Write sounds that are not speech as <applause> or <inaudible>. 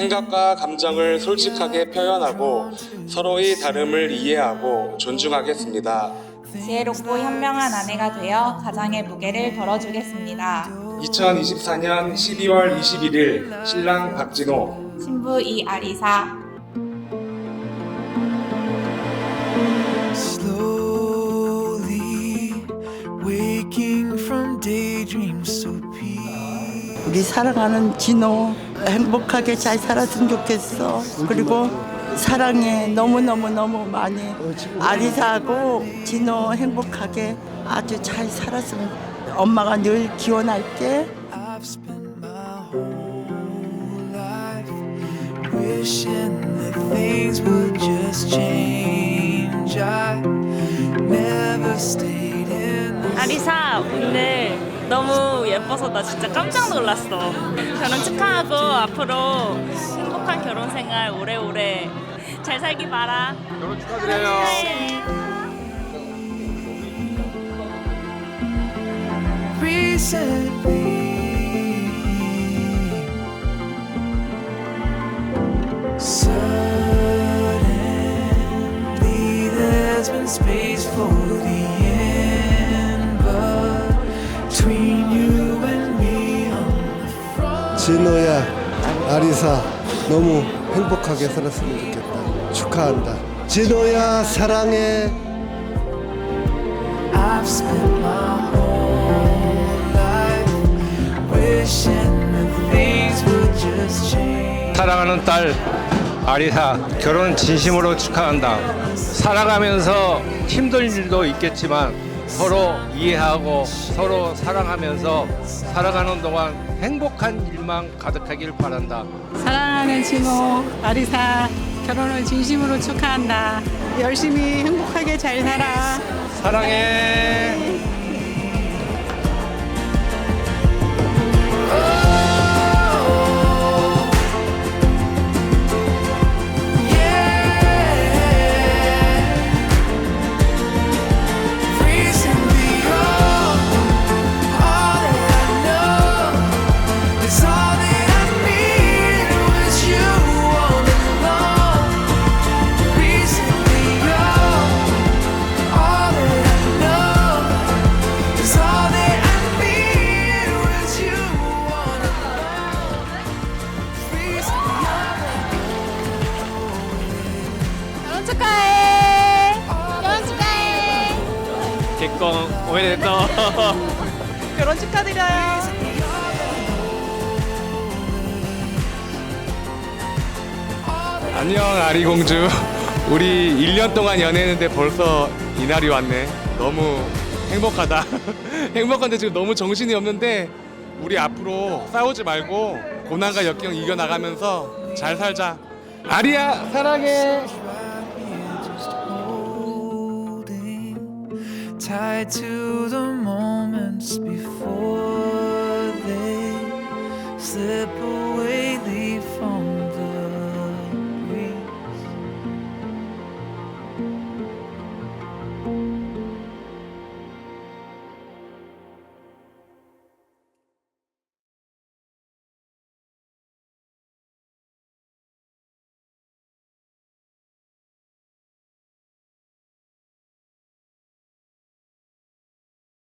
생각과 감정을 솔직하게 표현하고 서로의 다름을 이해하고 존중하겠습니다. 지혜롭고 현명한 아내가 되어 가장의 무게를 덜어주겠습니다. 2024년 12월 21일 신랑 박진호 신부 이아리사. 우리 사랑하는 진호 행복하게 잘 살았으면 좋겠어. 그리고 사랑해 너무 너무 너무 많이 아리사하고 진호 행복하게 아주 잘 살았으면 엄마가 늘 기원할게. I've spent my whole life wishing that things would just change. I never stayed in the 아리사 오늘 너무 예뻐서 나 진짜 깜짝 놀랐어. 결혼 축하하고 앞으로 행복한 결혼 생활 오래오래 잘 살기 바라. 결혼 축하드려요. recently. Suddenly, there's been space for the end, 진호야, 아리사 너무 행복하게 살았으면 좋겠다. 축하한다. 진호야 사랑해. I've spent my whole life wishing that things would just change. 사랑하는 딸 아리사 결혼 진심으로 축하한다. 살아가면서 힘든 일도 있겠지만 서로 이해하고 서로 사랑하면서 살아가는 동안 행복한 일만 가득하길 바란다. 사랑하는 진호 아리사 결혼을 진심으로 축하한다. 열심히 행복하게 잘 살아. 사랑해. 結婚 오래됐어. <laughs> 결혼 축하드려요. 안녕 아리공주. 우리 1년 동안 연애했는데 벌써 이날이 왔네. 너무 행복하다. <laughs> 행복한데 지금 너무 정신이 없는데 우리 앞으로 싸우지 말고 고난과 역경 이겨나가면서 잘 살자. 아리야 사랑해 tied to the moments before they slip away.